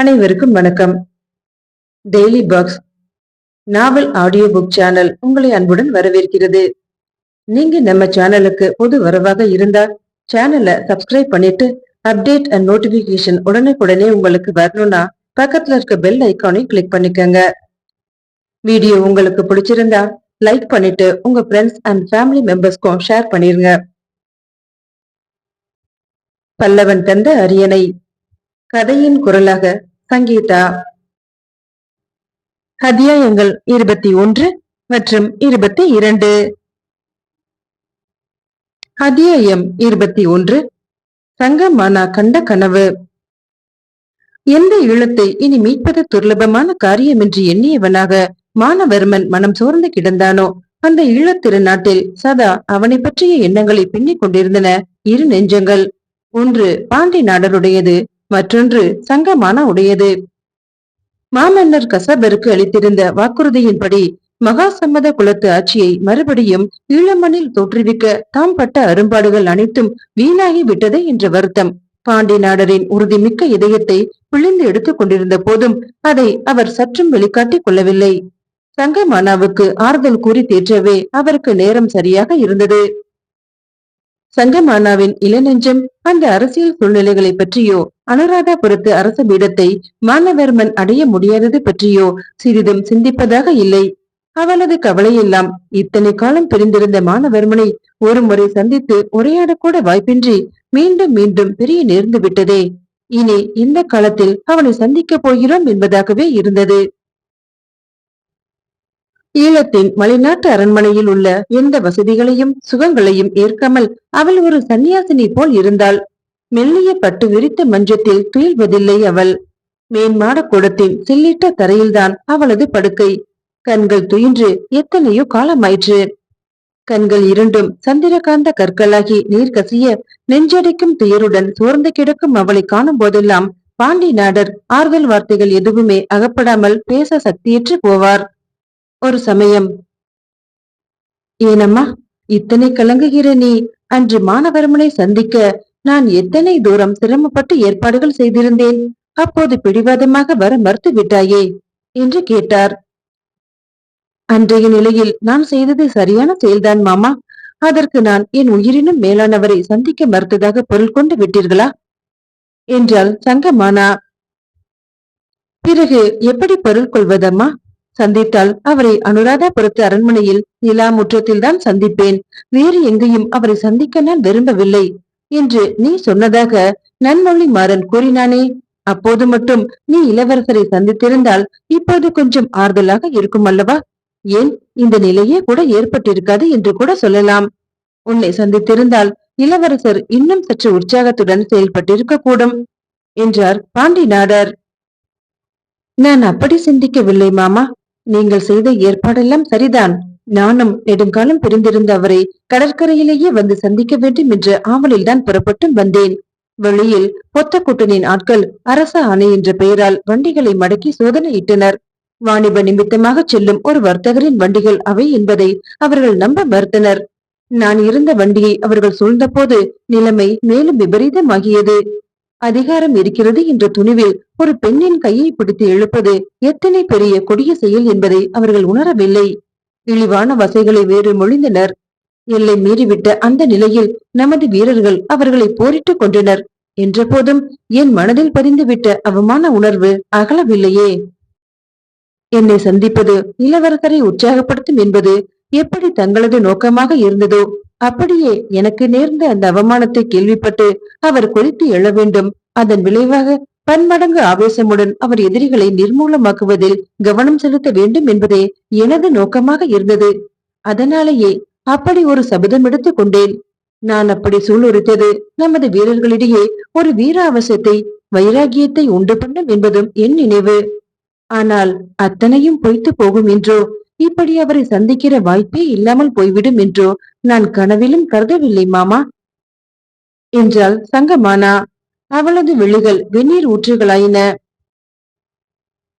அனைவருக்கும் வணக்கம். Daily box novel audio book channel உங்களை அன்புடன் வரவேற்கிறது. நீங்க நம்ம சேனலுக்கு புது வரவாக இருந்தா சேனலை சப்ஸ்கிரைப் பண்ணிட்டு அப்டேட் அண்ட் நோட்டிபிகேஷன் உடனுக்குடனே உங்களுக்கு வரணும்னா பக்கத்துல இருக்க பெல் ஐக்கானை கிளிக் பண்ணிக்கோங்க. வீடியோ உங்களுக்கு பிடிச்சிருந்தா லைக் பண்ணிட்டு உங்க ஃப்ரெண்ட்ஸ் அண்ட் ஃபேமிலி மெம்பர்ஸ்க்கும் ஷேர் பண்ணிருங்க. பல்லவன் தந்த அரியணை கதையின் குரலாக சங்கீதா. அத்தியாயங்கள் இருபத்தி ஒன்று மற்றும் இருபத்தி இரண்டு. அத்தியாயம் இருபத்தி ஒன்று. சங்கமானா கண்ட கனவு. எந்த ஈழத்தை இனி மீட்பது துர்லபமான காரியம் என்று எண்ணியவனாக மானவர்மன் மனம் சோர்ந்து கிடந்தானோ? அந்த ஈழத்திருநாட்டில் சதா அவனை பற்றிய எண்ணங்களை பின்னிக் கொண்டிருந்தன. இரு நெஞ்சங்கள். ஒன்று பாண்டி நாடருடையது மற்றொன்று சங்கமான உடையது. மாமன்னர் கசபருக்கு அளித்திருந்த வாக்குறுதியின்படி மகா சம்மத குலத்து ஆட்சியை மறுபடியும் ஈழமண்ணில் தோற்றுவிக்க தாம் பட்ட அரும்பாடுகள் அனைத்தும் வீணாகி விட்டதே என்ற வருத்தம். பாண்டி நாடரின் உறுதிமிக்க இதயத்தை பிழிந்து எடுத்துக் கொண்டிருந்த போதும் அதை அவர் சற்றும் வெளிக்காட்டிக் கொள்ளவில்லை. சங்கமானாவுக்கு ஆறுதல் கூறி தேற்றவே அவருக்கு நேரம் சரியாக இருந்தது. சங்கமானாவின் இளநெஞ்சம் அந்த அரசியல் சூழ்நிலைகளை பற்றியோ அனுராதாபுரத்து அரச பீடத்தை மானவர்மன் அடைய முடியாதது பற்றியோ சிறிதும் சிந்திப்பதாக இல்லை. அவளது கவலையெல்லாம் இத்தனை காலம் பிரிந்திருந்த மானவர்மனை ஒரு முறை சந்தித்து உரையாடக்கூட வாய்ப்பின்றி மீண்டும் மீண்டும் பிரிய நேர்ந்து விட்டதே இனி இந்த காலத்தில் அவனை சந்திக்கப் போகிறோம் என்பதாகவே இருந்தது. ஈழத்தின் மலைநாட்டு அரண்மனையில் உள்ள எந்த வசதிகளையும் சுகங்களையும் ஏற்காமல் அவள் ஒரு சன்னியாசினி போல் இருந்தாள். மெல்லிய பட்டு விரித்த மஞ்சத்தில் துயில்வதில்லை அவள். மேன்மாட கூடத்தின் சில்லிட்ட தரையில்தான் அவளது படுக்கை. கண்கள் துயின்று எத்தனையோ காலமாயிற்று. கண்கள் இரண்டும் சந்திரகாந்த கற்களாகி நீர் கசிய நெஞ்சடைக்கும் துயருடன் சோர்ந்து கிடக்கும் அவளை காணும் போதெல்லாம் பாண்டி நாடர் ஆறுதல் வார்த்தைகள் எதுவுமே அகப்படாமல் பேச சக்தியற்று போவார். ஒரு சமயம் ஏனம்மா இத்தனை கலங்குகிற நீ? அன்று மானவர்மனை சந்திக்க நான் எத்தனை தூரம் சிரமப்பட்டு ஏற்பாடுகள் செய்திருந்தேன்? அப்போது பிடிவாதமாக வர மறுத்து விட்டாயே? என்று கேட்டார். அன்றைய நிலையில் நான் செய்தது சரியான செயல்தான் மாமா. அதற்கு நான் என் உயிரினும் மேலானவரை சந்திக்க மறுத்ததாக பொருள் கொண்டு விட்டீர்களா? என்றால் சங்கமானா. பிறகு எப்படி பொருள் கொள்வதம்மா? சந்தித்தால் அவரை அனுராதாபுரத்து அரண்மனையில் நிலா முற்றத்தில் தான் சந்திப்பேன். வேறு எங்கேயும் அவரை சந்திக்க நான் விரும்பவில்லை. என்று நீ சொன்னதாக நன்மொழி மாறன் கூறினானே. அப்போது மட்டும் நீ இளவரசரை சந்தித்திருந்தால் இப்போது கொஞ்சம் ஆறுதலாக இருக்கும் அல்லவா ஏன்? இந்த நிலையே கூட ஏற்பட்டிருக்காது என்று கூட சொல்லலாம். உன்னை சந்தித்திருந்தால் இளவரசர் இன்னும் சற்று உற்சாகத்துடன் செயல்பட்டிருக்க கூடும் என்றார் பாண்டி நாடர் நான் அப்படி சிந்திக்கவில்லை மாமா. நீங்கள் செய்த ஏற்பாடெல்லாம் சரிதான். நானும் நெடுங்காலம் பிரிந்திருந்த அவரை கடற்கரையிலேயே வந்து சந்திக்க வேண்டும் என்ற ஆவலில் தான் புறப்பட்டும் வந்தேன். வெளியில் பொத்தக்குட்டனின் ஆட்கள் அரச ஆணை என்ற பெயரால் வண்டிகளை மடக்கி சோதனையிட்டனர் வாணிப நிமித்தமாக செல்லும் ஒரு வர்த்தகரின் வண்டிகள் அவை என்பதை அவர்கள் நம்ப மறுத்தனர். நான் இருந்த வண்டியை அவர்கள் சூழ்ந்த போது நிலைமை மேலும் விபரீதமாகியது. அதிகாரம் இருக்கிறது என்ற துணிவில் ஒரு பெண்ணின் கையை பிடித்து எழுப்பது எத்தனை பெரிய கொடிய செயல் என்பதை அவர்கள் உணரவில்லை. இழிவான வசைகளை வேறு மொழிந்தனர். எல்லை மீறிவிட்ட அந்த நிலையில் நமது வீரர்கள் அவர்களை போரிட்டுக் கொண்டனர் என்ற போதும் என் மனதில் பதிந்துவிட்ட அவமான உணர்வு அகலவில்லையே. என்னை சந்திப்பது இளவரசரை உற்சாகப்படுத்தும் என்பது எப்படி தங்களது நோக்கமாக இருந்ததோ அப்படியே எனக்கு நேர்ந்த அந்த அவமானத்தை கேள்விப்பட்டு அவர் குறித்து எழ வேண்டும். அதன் விளைவாக பன்மடங்கு ஆவேசமுடன் அவர் எதிரிகளை நிர்மூலமாக்குவதில் கவனம் செலுத்த வேண்டும் என்பதே எனது நோக்கமாக இருந்தது. அதனாலேயே அப்படி ஒரு சபதம் எடுத்துக் கொண்டேன். நான் அப்படி சூளுரித்தது நமது வீரர்களிடையே ஒரு வீராவசத்தை வைராகியத்தை உண்டு பண்ணும் என்பதும் என் நினைவு. ஆனால் அத்தனையும் பொய்த்து போகும் என்றோ இப்படி அவரை சந்திக்கிற வாய்ப்பே இல்லாமல் போய்விடும் என்றோ நான் கனவிலும் கருதவில்லை மாமா. என்றால் சங்கமானா. அவளது விழிகள் வெந்நீர் ஊற்றுகளாயின.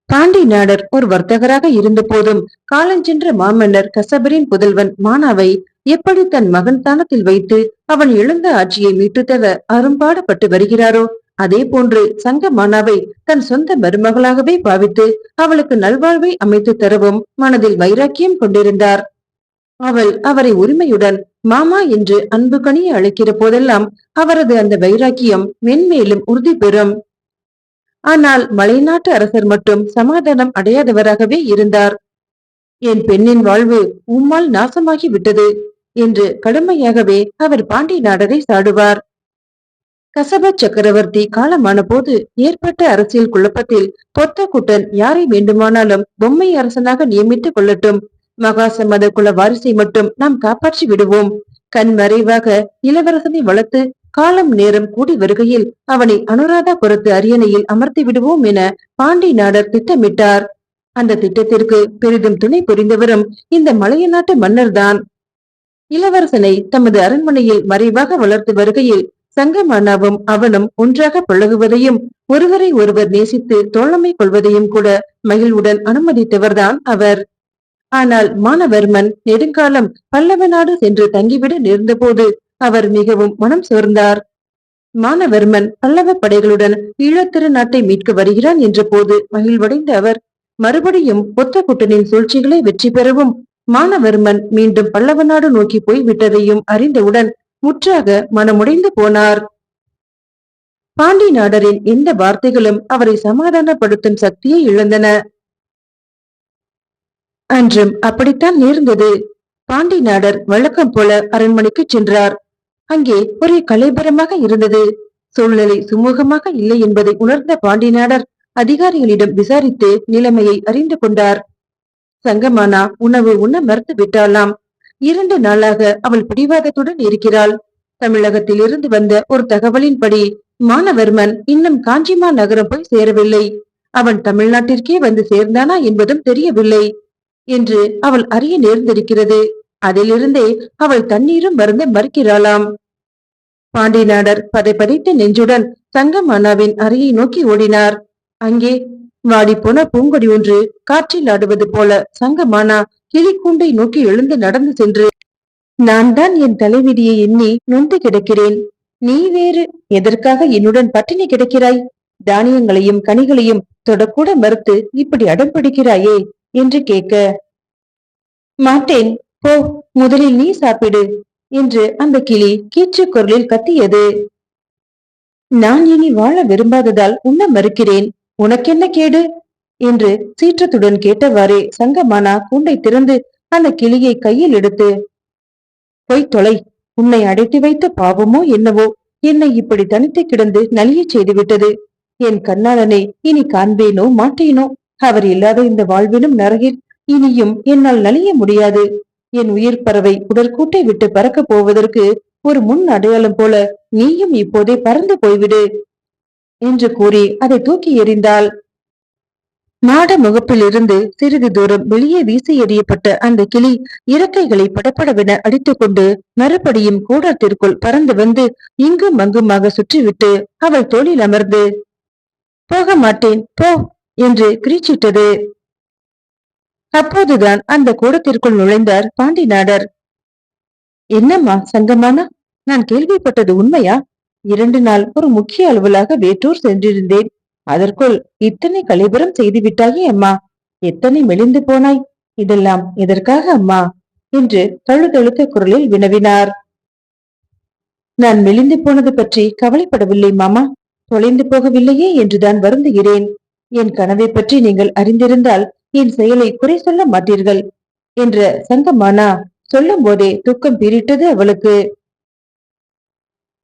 பாண்டி நாடர் ஒரு வர்த்தகராக இருந்த போதும் காலஞ்சென்ற மாமன்னர் கசபரின் புதல்வன் மானாவை எப்படி தன் மகன் தானத்தில் வைத்து அவன் எழுந்த ஆட்சியை மீட்டுத்தர அரும்பாடுபட்டு வருகிறாரோ? அதே போன்று சங்கமானாவை தன் சொந்த மருமகளாகவே பாவித்து அவளுக்கு நல்வாழ்வை அமைத்து தரவும் மனதில் வைராக்கியம் கொண்டிருந்தார். அவள் அவரை உரிமையுடன் மாமா என்று அன்பு கனிய அழைக்கிற போதெல்லாம் அவரது அந்த வைராக்கியம் மென்மேலும் உறுதி பெறும். ஆனால் மலைநாட்டு அரசர் மட்டும் சமாதானம் அடையாதவராகவே இருந்தார். என் பெண்ணின் வாழ்வு உம்மால் நாசமாகி விட்டது என்று கடுமையாகவே அவர் பாண்டி நாடரை சாடுவார். கசப சக்கரவர்த்தி காலமான போது ஏற்பட்ட அரசியல் குழப்பத்தில் பொத்தக்குட்டன் யாரை வேண்டுமானாலும் பொம்மை அரசனாக நியமித்துக் கொள்ளட்டும். மகாசமத குல வாரிசை மட்டும் நாம் காப்பாற்றி விடுவோம். கண் மறைவாக இளவரசனை வளர்த்து காலம் நேரம் கூடி வருகையில் அவனை அனுராதாபுரத்து அரியணையில் அமர்த்தி விடுவோம் என பாண்டி நாடர் திட்டமிட்டார். அந்த திட்டத்திற்கு பெரிதும் துணை புரிந்தவரும் இந்த மலைய நாட்டு மன்னர்தான். இளவரசனை தமது அரண்மனையில் மறைவாக வளர்த்து வருகையில் சங்கமானாவும் அவனும் ஒன்றாக பழகுவதையும் ஒருவரை ஒருவர் நேசித்து தோழமை கொள்வதையும் கூட மகிழ்வுடன் அனுமதித்தவர்தான் அவர். ஆனால் மானவர்மன் நெடுங்காலம் பல்லவ நாடு சென்று தங்கிவிட நேர்ந்தபோது அவர் மிகவும் மனம் சோர்ந்தார். மானவர்மன் பல்லவ படைகளுடன் ஈழத்திரு நாட்டை மீட்க வருகிறான் என்ற போது மகிழ்வடைந்த அவர் மறுபடியும் ஒத்தக்குட்டனின் சூழ்ச்சிகளை வெற்றி பெறவும் மானவர்மன் மீண்டும் பல்லவ நாடு நோக்கி போய்விட்டதையும் அறிந்தவுடன் முற்றாக மனமுடைந்து போனார். பாண்டி நாடரின் எந்த வார்த்தைகளும் அவரை சமாதானப்படுத்தும் சக்தியை இழந்தன. அன்றும் அப்படித்தான் நேர்ந்தது. பாண்டி நாடர் வழக்கம் போல அரண்மனைக்கு சென்றார். அங்கே ஒரே கலைபரமாக இருந்தது. சூழ்நிலை சுமூகமாக இல்லை என்பதை உணர்ந்த பாண்டி நாடர் அதிகாரிகளிடம் விசாரித்து நிலைமையை அறிந்து கொண்டார். சங்கமானா உணவு உண்ண மறுத்து விட்டாலாம் இரண்டு நாளாக அவள் பிடிவாதத்துடன் இருக்கிறாள். தமிழகத்தில் இருந்து வந்த ஒரு தகவலின்படி மானவர்மன் இன்னும் காஞ்சிமா நகரம் போய் சேரவில்லை. அவன் தமிழ்நாட்டிற்கே வந்து சேர்ந்தானா என்பதும் தெரியவில்லை. என்று அவள் அறிய நேர்ந்திருக்கிறது. அதிலிருந்தே அவள் தண்ணீரும் மருந்து மறுக்கிறாளாம். பாண்டி நாடர் பதை பதைத்த நெஞ்சுடன் சங்கமானாவின் அறையை நோக்கி ஓடினார். அங்கே வாடிப்போன பூங்கொடி ஒன்று காற்றில் ஆடுவது போல சங்கமானா கிளிக்கூண்டை நோக்கி எழுந்து நடந்து சென்று நான் தான் என் தலைவிதியை எண்ணி நொந்து கிடக்கிறேன். நீ வேறு எதற்காக என்னுடன் பட்டினி கிடக்கிறாய்? தானியங்களையும் கனிகளையும் தொடக்கூட மறுத்து இப்படி அடம் பிடிக்கிறாயே என்று கேட்க மாட்டேன். போ முதலில் நீ சாப்பிடு என்று அந்த கிளி கீச்சு குரலில் கத்தியது. நான் இனி வாழ விரும்பாததால் உண்ண மறுக்கிறேன். உனக்கென்ன கேடு? என்று சீற்றத்துடன் கேட்டவாறே சங்கமானா கூண்டை திறந்து அந்த கிளியை கையில் எடுத்து பொய் தொலை உன்னை அடைத்து வைத்த பாவமோ என்னவோ? என்னை இப்படி தனித்து கிடந்து நலிய செய்துவிட்டது. என் கண்ணாளனை இனி காண்பேனோ மாட்டேனோ? அவர் இல்லாத இந்த வாழ்வினும் நரகில் இனியும் என்னால் நலிய முடியாது. என் உயிர் பறவை உடற்கூட்டை விட்டு பறக்கப் போவதற்கு ஒரு முன் அடையாளம் போல நீயும் இப்போதே பறந்து போய்விடு என்று கூறி அதை தூக்கி எறிந்தாள். மாட முகப்பிலிருந்து சிறிது தூரம் வெளியே வீசி எறியப்பட்ட அந்த கிளி இறக்கைகளை படப்படவென அடித்துக்கொண்டு மறுபடியும் கூடத்திற்குள் பறந்து வந்து இங்கும் அங்குமாக சுற்றிவிட்டு அவள் தோளில் அமர்ந்து போக மாட்டேன் போ என்று கிரீச்சிட்டது. அப்போதுதான் அந்த கூடத்திற்குள் நுழைந்தார் பாண்டி நாடர் என்னம்மா சங்கமானா நான் கேள்விப்பட்டது உண்மையா? இரண்டு நாள் ஒரு முக்கிய அலுவலாக வேற்றூர் சென்றிருந்தேன். அதற்குள் இத்தனை கலைபுரம் செய்து விட்டாயே அம்மா. எத்தனை மெலிந்து போனாய்? இதெல்லாம் எதற்காக அம்மா? என்று தழுதழுத்த குரலில் வினவினார். நான் மெலிந்து போனது பற்றி கவலைப்படவில்லை மாமா. தொலைந்து போகவில்லையே என்றுதான் வருந்துகிறேன். என் கனவை பற்றி நீங்கள் அறிந்திருந்தால் என் செயலை குறை சொல்ல மாட்டீர்கள் என்ற சங்கமானா சொல்லும் போதே துக்கம் பீரிட்டது அவளுக்கு.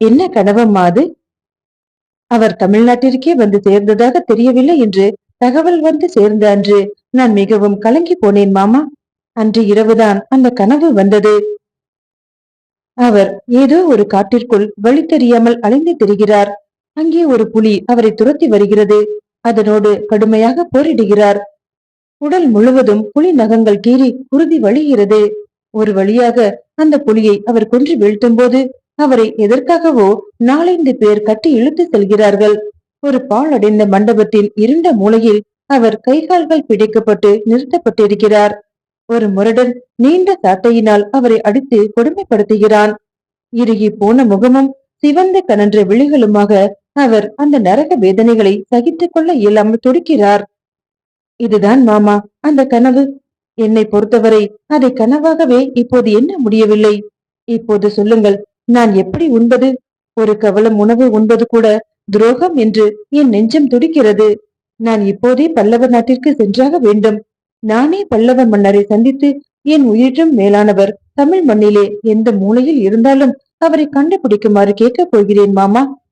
என்ன கனவம்மா அது? அவர் தமிழ்நாட்டிற்கே வந்து சேர்ந்ததாக தெரியவில்லை என்று தகவல் வந்து சேர்ந்த அன்று நான் மிகவும் கலங்கி போனேன் மாமா. அன்று இரவுதான் அந்த கனவு வந்தது. அவர் ஏதோ ஒரு காட்டிற்குள் வழி தெரியாமல் அலைந்து திரிகிறார். அங்கே ஒரு புலி அவரை துரத்தி வருகிறது. அதனோடு கடுமையாக போரிடுகிறார். உடல் முழுவதும் புலி நகங்கள் கீறி குருதி வழிகிறது. ஒரு வழியாக அந்த புலியை அவர் கொன்று வீழ்த்தும் போது அவரை எதற்காகவோ நாலந்து பேர் கட்டி இழுத்து செல்கிறார்கள். ஒரு பாழடைந்த மண்டபத்தின் இருண்ட மூலையில் அவர் கைகால்கள் பிடிக்கப்பட்டு நிறுத்தப்பட்டிருக்கிறார். ஒரு முரடன் நீண்ட சாட்டையினால் அவரை அடித்து கொடுமைப்படுத்துகிறான். இறுகி போன முகமும் சிவந்த கனன்ற விழிகளுமாக அவர் அந்த நரக வேதனைகளை சகித்துக் கொள்ள இயலாமல் துடிக்கிறார். இதுதான் மாமா அந்த கனவு. என்னை பொறுத்தவரை அதை கனவாகவே இப்போது என்ன முடியவில்லை. இப்போது சொல்லுங்கள் நான் எப்படி உண்பது? ஒரு கவலம் உணவு உண்பது கூட துரோகம் என்று என் நெஞ்சம் துடிக்கிறது. நான் இப்போதே பல்லவ நாட்டிற்கு சென்றாக வேண்டும். நானே பல்லவ மன்னரை சந்தித்து என் உயிரும் மேலானவர் தமிழ் மண்ணிலே எந்த மூலையில் இருந்தாலும் அவரை கண்டுபிடிக்குமாறு கேட்கப் போகிறேன் மாமா.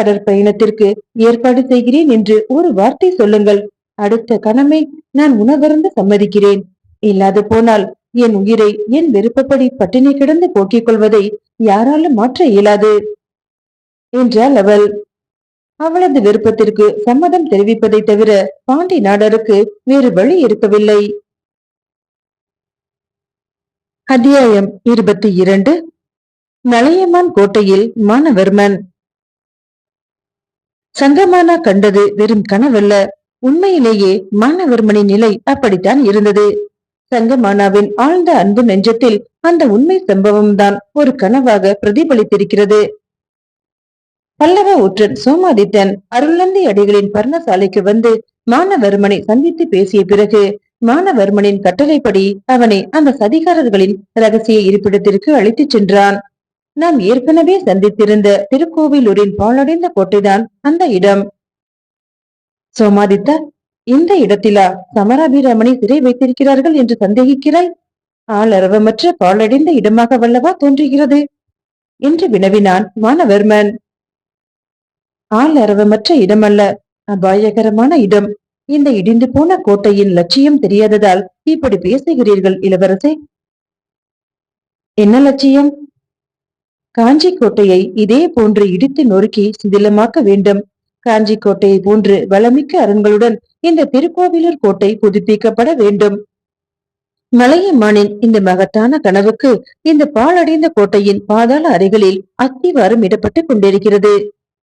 கடற்பயணத்திற்கு ஏற்பாடு செய்கிறேன் என்று ஒரு வார்த்தை சொல்லுங்கள். அடுத்த கணமே நான் உணவருந்து சம்மதிக்கிறேன். இல்லாது போனால் என் உயிரை என் விருப்பப்படி பட்டினி கிடந்து போக்கிக் கொள்வதை யாராலும் மாற்ற இயலாது. என்றாள் அவள். அவளது விருப்பத்திற்கு சம்மதம் தெரிவிப்பதை தவிர பாண்டி நாடருக்கு வேறு வழி இருக்கவில்லை. அத்தியாயம் இருபத்தி இரண்டு. மலையமான் கோட்டையில் மானவர்மன் சங்கமானா கண்டது வெறும் கனவல்ல. உண்மையிலேயே மானவர்மனின் நிலை அப்படித்தான் இருந்தது. தங்கமானாவின் ஆழ்ந்த அன்பு நெஞ்சத்தில் அந்த உண்மை சம்பவம் தான் ஒரு கனவாக பிரதிபலித்திருக்கிறது. பல்லவ ஒற்றன் சோமாதித்தன் அருள்நந்தி அடிகளின் பர்ணசாலைக்கு வந்து மானவர்மனை சந்தித்து பேசிய பிறகு மானவர்மனின் கட்டளைப்படி அவனை அந்த சதிகாரர்களின் ரகசிய இருப்பிடத்திற்கு அழைத்துச் சென்றான். நாம் ஏற்கனவே சந்தித்திருந்த திருக்கோவிலூரின் பாழடைந்த கோட்டைதான் அந்த இடம். சோமாதித்தா இந்த இடத்திலா சமராபிராமனை சிறை வைத்திருக்கிறார்கள் என்று சந்தேகிக்கிறாய்? ஆளரவமற்ற பாழடைந்த இடமாக வல்லவா தோன்றுகிறது? என்று வினவினான் மானவர்மன் ஆளரவமற்ற இடமல்ல அபாயகரமான இடம். இந்த இடிந்து போன கோட்டையின் லட்சியம் தெரியாததால் இப்படி பேசுகிறீர்கள் இளவரசே? என்ன லட்சியம்? காஞ்சி கோட்டையை இதே போன்று இடித்து நொறுக்கி சிதிலமாக்க வேண்டும். காஞ்சி கோட்டையை போன்று வளமிக்க அரண்களுடன் இந்த திருக்கோவிலூர் கோட்டை புதுப்பிக்கப்பட வேண்டும். மலையம்மானின் இந்த மகத்தான கனவுக்கு இந்த பாழடைந்த கோட்டையின் பாதாள அறைகளில் அத்திவாரம் இடப்பட்டுக் கொண்டிருக்கிறது.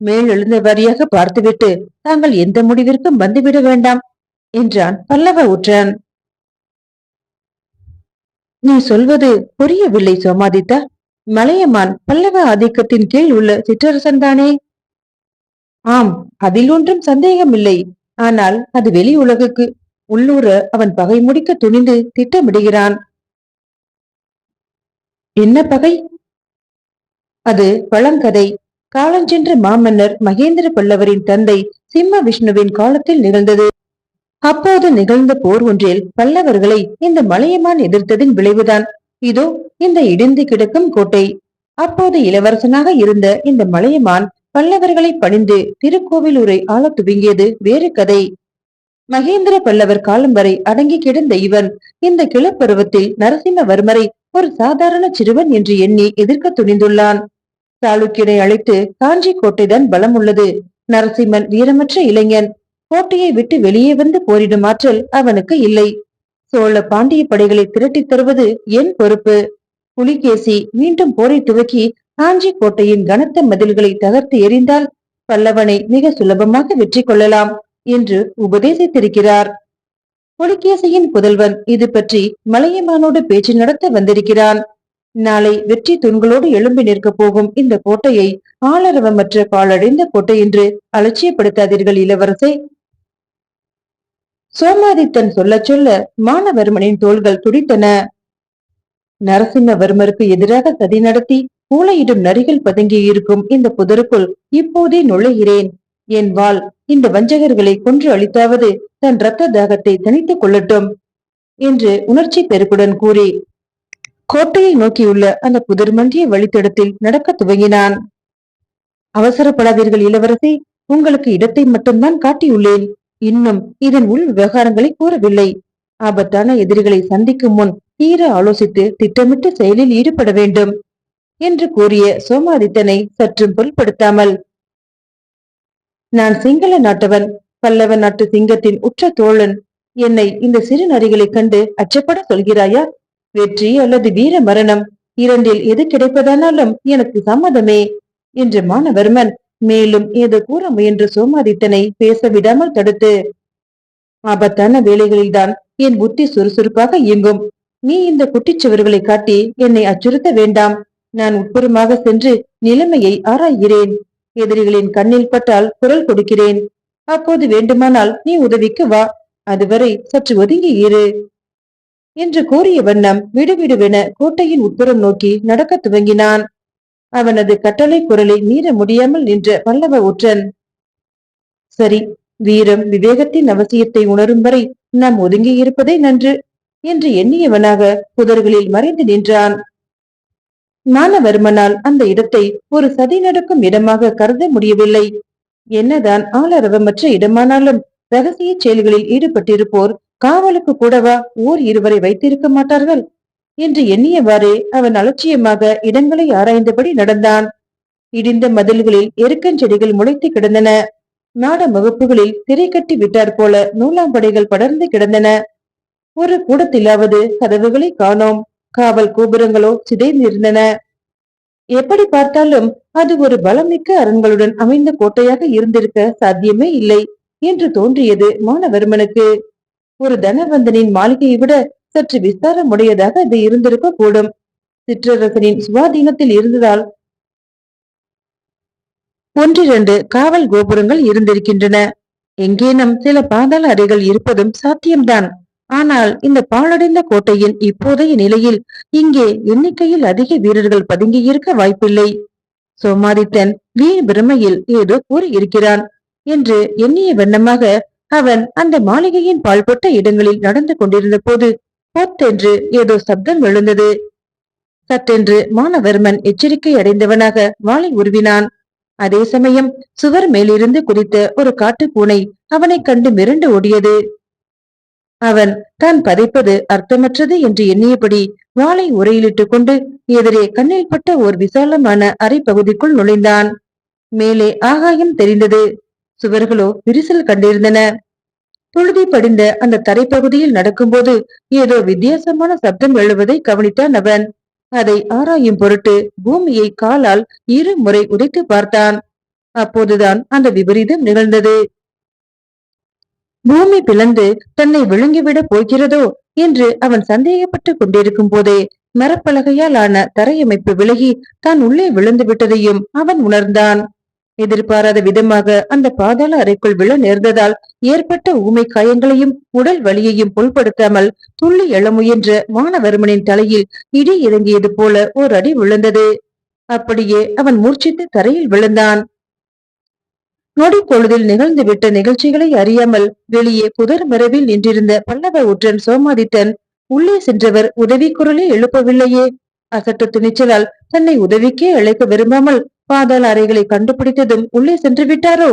மேலெழுந்த வரியாக பார்த்துவிட்டு தாங்கள் எந்த முடிவிற்கும் வந்துவிட வேண்டாம் என்றான் பல்லவ உற்றான். நீ சொல்வது புரியவில்லை சோமாதித்தா. மலையமான் பல்லவ ஆதிக்கத்தின் கீழ் உள்ள சிற்றரசன் தானே ஆம் அதில் ஒன்றும் சந்தேகமில்லை. ஆனால் அது வெளி உலகுக்கு உள்ளூர அவன் பகை முடிக்க துணிந்து திட்டமிடுகிறான். என்ன பகை? அது பழங்கதை. காலஞ்சென்ற மாமன்னர் மகேந்திர பல்லவரின் தந்தை சிம்ம விஷ்ணுவின் காலத்தில் நிகழ்ந்தது. அப்போது நிகழ்ந்த போர் ஒன்றில் பல்லவர்களை இந்த மலையமான் எதிர்த்ததின் விளைவுதான். இதோ இந்த இடிந்து கிடக்கும் கோட்டை. அப்போது இளவரசனாக இருந்த இந்த மலையமான் பல்லவர்களை பணிந்து திருக்கோவிலூரை ஆள துவங்கியது வேறு கதை. மகேந்திர பல்லவர் காலம் வரை அடங்கி கிடந்த இவன் இந்த கிளப்பருவத்தில் நரசிம்மவர்மரை ஒரு சாதாரண சிறுவன் என்று எண்ணி எதிர்க்க துணிந்துள்ளான். சாளுக்கியனை அழைத்து காஞ்சி கோட்டைதான் பலம் உள்ளது. நரசிம்மன் வீரமற்ற இளைஞன். கோட்டையை விட்டு வெளியே வந்து போரிடும் ஆற்றல் அவனுக்கு இல்லை. சோழ பாண்டிய படைகளை திரட்டித் தருவது என் பொறுப்பு. புலிகேசி மீண்டும் போரை துவக்கி காஞ்சி கோட்டையின் கனத்த மதில்களை தகர்த்து எறிந்தால் பல்லவனை மிக சுலபமாக வெற்றி கொள்ளலாம் என்று உபதேசித்திருக்கிறார். புலிகேசியின் புதல்வன் இது பற்றி மலையமானோடு பேச்சு நடத்த வந்திருக்கிறான். நாளை வெற்றி தூண்களோடு எழும்பி நிற்கப் போகும் இந்த கோட்டையை ஆளரவமற்ற பாலடைந்த கோட்டை என்று அலட்சியப்படுத்தாதீர்கள் இளவரசே. சோமாதித்தன் சொல்ல சொல்ல மானவர்மனின் தோள்கள் துடித்தன. நரசிம்மவர்மருக்கு எதிராக சதி நடத்தி கூலையிடும் நரிகள் பதுங்கி இருக்கும் இந்த புதருக்குள் இப்போதே நுழைகிறேன். என் வாள் இந்த வஞ்சகர்களை கொன்று அளித்தாவது தன் இரத்த தாகத்தை தனித்துக் கொள்ளட்டும் என்று உணர்ச்சி பெருக்குடன் கூறி கோட்டையை நோக்கியுள்ள அந்த புதர் மண்டிய வழித்தடத்தில் நடக்க துவங்கினான். அவசரப்படாதீர்கள் இளவரசி உங்களுக்கு இடத்தை மட்டும்தான் காட்டியுள்ளேன். இன்னும் இதன் உள் விவகாரங்களை கூறவில்லை. ஆபத்தான எதிரிகளை சந்திக்கும் முன் தீர ஆலோசித்து திட்டமிட்டு செயலில் ஈடுபட வேண்டும். என்று கூறிய சோமாதித்தனை சற்றும் பொருட்படுத்தாமல் நான் சிங்கள நாட்டவன் பல்லவ நாட்டு சிங்கத்தின் உற்ற தோழன் என்னை இந்த சிறு நரிகளைக் கண்டு அச்சப்பட சொல்கிறாயா? வெற்றி அல்லது வீர மரணம் இரண்டில் எது கிடைப்பதானாலும் எனக்கு சம்மதமே என்று மானவர்மன் மேலும் ஏதோ கூற முயன்ற சோமாதித்தனை பேச விடாமல் தடுத்து ஆபத்தான வேலைகளில்தான் என் புத்தி சுறுசுறுப்பாக இயங்கும். நீ இந்த குட்டிச்சுவர்களை காட்டி என்னை அச்சுறுத்த வேண்டாம். நான் உட்புறமாக சென்று நிலைமையை ஆராய்கிறேன். எதிரிகளின் கண்ணில் பட்டால் குரல் கொடுக்கிறேன். அப்போது வேண்டுமானால் நீ உதவிக்கு வா. அதுவரை சற்று ஒதுங்கி இரு. என்று கூறிய வண்ணம் விடுவிடுவென கோட்டையின் உட்புறம் நோக்கி நடக்கத் துவங்கினான். அவனது கட்டளை குரலை மீற முடியாமல் நின்ற பல்லவ ஒற்றன். சரி வீரம் விவேகத்தின் அவசியத்தை உணரும் வரை நாம் ஒதுங்கி இருப்பதே நன்று என்று எண்ணியவனாக புதர்களில் மறைந்து நின்றான். மானவர்மனால் அந்த இடத்தை ஒரு சதி நடக்கும் இடமாக கருத முடியவில்லை. என்னதான் ஆளரவமற்ற இடமானாலும் ரகசிய செயல்களில் ஈடுபட்டிருப்போர் காவலுக்கு கூடவா ஓர் இருவரை வைத்திருக்க மாட்டார்கள்? என்று எண்ணியவாறே அவன் அலட்சியமாக இடங்களை ஆராய்ந்தபடி நடந்தான். இடிந்த மதில்களில் எருக்கஞ்செடிகள் முளைத்து கிடந்தன. நாட முகப்புகளில் திரை கட்டி விட்டார் போல நூலாம்படைகள் படர்ந்து கிடந்தன. ஒரு கூடத்திலாவது கதவுகளை காணோம். காவல் கோபுரங்களோ சிதைந்திருந்தன. எப்படி பார்த்தாலும் அது ஒரு பலமிக்க அரண்களுடன் அமைந்த கோட்டையாக இருந்திருக்க சாத்தியமே இல்லை என்று தோன்றியது மானவர்மனுக்கு. ஒரு தனவந்தனின் மாளிகையை விட சற்று விஸ்தாரமுடையதாக அது இருந்திருக்க கூடும். சிற்றரசனின் சுவாதீனத்தில் இருந்ததால் ஒன்றிரண்டு காவல் கோபுரங்கள் இருந்திருக்கின்றன. எங்கேனும் சில பாதாள அறைகள் இருப்பதும் சாத்தியம்தான். ஆனால் இந்த பாழடைந்த கோட்டையின் இப்போதைய நிலையில் இங்கே எண்ணிக்கையில் அதிக வீரர்கள் பதுங்கியிருக்க வாய்ப்பில்லை. சோமாதித்தன் வீண் பிரமையில் ஏதோ கூறியிருக்கிறான் என்று எண்ணிய வண்ணமாக அவன் அந்த மாளிகையின் பால்பட்ட இடங்களில் நடந்து கொண்டிருந்த போது பொத்தென்று ஏதோ சப்தம் எழுந்தது. சட்டென்று மானவர்மன் எச்சரிக்கை அடைந்தவனாக வாளை உருவினான். அதே சமயம் சுவர் மேலிருந்து குறித்த ஒரு காட்டுப்பூனை அவனைக் கண்டு மிரண்டு ஓடியது. அவன் தான் பதைப்பது அர்த்தமற்றது என்று எண்ணியபடி வாளை உரையிலிட்டுக் கொண்டு எதிரே கண்ணில் பட்ட ஓர் விசாலமான அரை பகுதிக்குள் நுழைந்தான். மேலே ஆகாயம் தெரிந்தது. சுவர்களோ விரிசல் கண்டிருந்தன. புழுதி படிந்த அந்த தரைப்பகுதியில் நடக்கும்போது ஏதோ வித்தியாசமான சப்தம் எழுவதை கவனித்தான் அவன். அதை ஆராயும் பொருட்டு பூமியை காலால் இரு முறை உதைத்து பார்த்தான். அப்போதுதான் அந்த விபரீதம் நிகழ்ந்தது. பூமி பிளந்து தன்னை விழுங்கிவிடப் போகிறதோ என்று அவன் சந்தேகப்பட்டு கொண்டிருக்கும் போதே மரப்பலகையால் ஆன தரையமைப்பு விலகி தான் உள்ளே விழுந்து விட்டதையும் அவன் உணர்ந்தான். எதிர்பாராத விதமாக அந்த பாதாள அறைக்குள் விழ நேர்ந்ததால் ஏற்பட்ட ஊமை காயங்களையும் உடல் வலியையும் பொருட்படுத்தாமல் துள்ளி எழ முயன்ற வானவர்மனின் தலையில் இடி இறங்கியது போல ஓர் அடி விழுந்தது. அப்படியே அவன் மூர்ச்சித்து தரையில் விழுந்தான். நொடி பொழுதில் நிகழ்ந்துவிட்ட நிகழ்ச்சிகளை அறியாமல் வெளியே புதர் மரபில் நின்றிருந்த பல்லவ ஒற்றன் சோமாதித்தன் உள்ளே சென்றவர் உதவி குரலே எழுப்பவில்லையே. அசட்டு துணிச்சலால் தன்னை உதவிக்கே அழைக்க விரும்பாமல் பாதாள அறைகளை கண்டுபிடித்ததும் உள்ளே சென்று விட்டாரோ?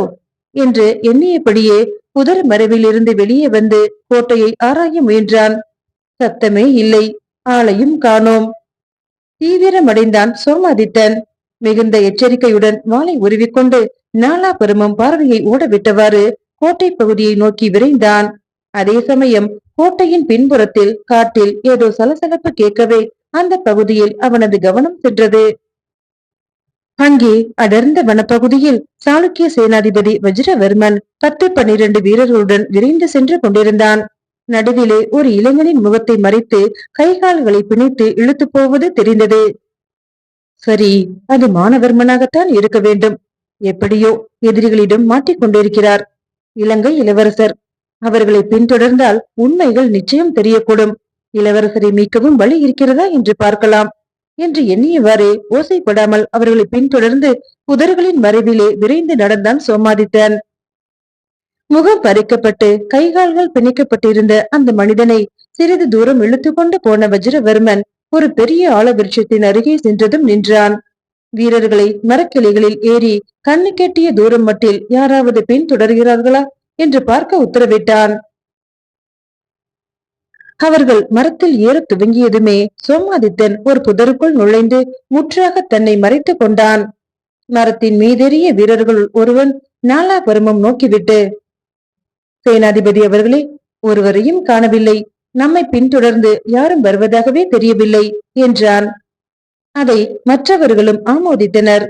என்று எண்ணியபடியே புதர் மரபில் இருந்து வெளியே வந்து கோட்டையை ஆராய முயன்றான். சத்தமே இல்லை. ஆளையும் காணோம். தீவிரமடைந்தான் சோமாதித்தன். மிகுந்த எச்சரிக்கையுடன் வாளை உருவிக்கொண்டு நாலாபுரமும் பார்வையை ஓடவிட்டவாறு கோட்டை பகுதியை நோக்கி விரைந்தான். அதே சமயம் கோட்டையின் பின்புறத்தில் காட்டில் ஏதோ சலசலப்பு கேட்கவே அந்த பகுதியில் அவனது கவனம் சென்றது. அங்கே அடர்ந்த வனப்பகுதியில் சாளுக்கிய சேனாதிபதி வஜ்ரவர்மன் பத்து பன்னிரண்டு வீரர்களுடன் விரைந்து சென்று கொண்டிருந்தான். நடுவிலே ஒரு இளைஞனின் முகத்தை மறைத்து கைகால்களை பிணைத்து இழுத்து போவது தெரிந்தது. சரி அது மானவர்மனாகத்தான் இருக்க வேண்டும். எப்படியோ எதிரிகளிடம் மாட்டிக்கொண்டிருக்கிறார் இலங்கை இளவரசர். அவர்களை பின்தொடர்ந்தால் உண்மைகள் நிச்சயம் தெரியக்கூடும். இளவரசரை மீட்கவும் வழி இருக்கிறதா என்று பார்க்கலாம். என்று எண்ணியவாறே ஓசைப்படாமல் அவர்களை பின்தொடர்ந்து புதர்களின் மறைவிலே விரைந்து நடந்தான் சோமாதித்தன். முகம் பறிக்கப்பட்டு கைகால்கள் பிணைக்கப்பட்டிருந்த அந்த மனிதனை சிறிது தூரம் இழுத்து கொண்டு போன வஜ்ரவர்மன் ஒரு பெரிய ஆலவிருட்சத்தின் அருகே சென்றதும் நின்றான். வீரர்களை மரக்கிளைகளில் ஏறி கண்ணு கெட்டிய தூரம் மட்டில் யாராவது பின் தொடர்கிறார்களா என்று பார்க்க உத்தரவிட்டான். அவர்கள் மரத்தில் ஏற துவங்கியதுமே சோமாதித்தன் ஒரு புதருக்குள் நுழைந்து முற்றாக தன்னை மறைத்துக் கொண்டான். மரத்தின் மீதெறிய வீரர்கள் ஒருவன் நாலாபுரமும் நோக்கிவிட்டு சேனாதிபதி அவர்களே ஒருவரையும் காணவில்லை. நம்மை பின்தொடர்ந்து யாரும் வருவதாகவே தெரியவில்லை என்றான். அதை மற்றவர்களும் ஆமோதித்தனர்.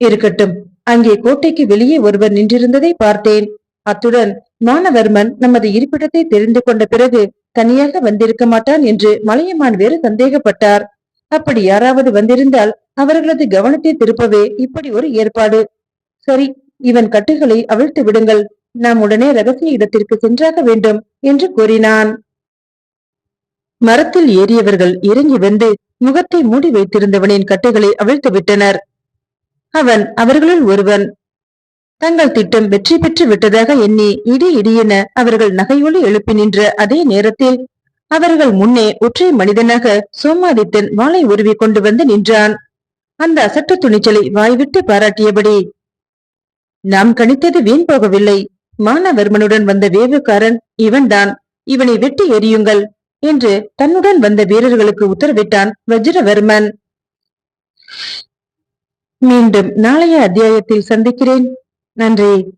இருக்கட்டும் அங்கே கோட்டைக்கு வெளியே ஒருவர் நின்றிருந்ததை பார்த்தேன். அத்துடன் மானவர்மன் நமது இருப்பிடத்தை தெரிந்து கொண்ட பிறகு தனியாக வந்திருக்க மாட்டான் என்று மலையமான் வேறு சந்தேகப்பட்டார். அப்படி யாராவது வந்திருந்தால் அவர்களது கவனத்தை திருப்பவே இப்படி ஒரு ஏற்பாடு. சரி இவன் கட்டுகளை அவிழ்த்து விடுங்கள். நாம் உடனே ரகசிய இடத்திற்கு சென்றாக வேண்டும் என்று கூறினான். மரத்தில் ஏறியவர்கள் இறங்கி வந்து முகத்தை மூடி வைத்திருந்தவனின் கட்டுகளை அவிழ்த்து விட்டனர். அவன் அவர்களுள் ஒருவன். தங்கள் திட்டம் வெற்றி பெற்று விட்டதாக எண்ணி இடி இடியென அவர்கள் நகையொலி எழுப்பி நின்ற அதே நேரத்தில் அவர்கள் முன்னே ஒற்றை மனிதனாக சோமாதித்தன் வாளை உருவி கொண்டு வந்து நின்றான். அந்த அசட்டு துணிச்சலை வாய்விட்டு பாராட்டியபடி நாம் கணித்தது வீண் போகவில்லை. மானவர்மனுடன் வந்த வேவுக்காரன் இவன்தான் இவனை வெட்டி எறியுங்கள் என்று தன்னுடன் வந்த வீரர்களுக்கு உத்தரவிட்டான் வஜ்ரவர்மன். மீண்டும் நாளைய அத்தியாயத்தில் சந்திக்கிறேன். நன்றி.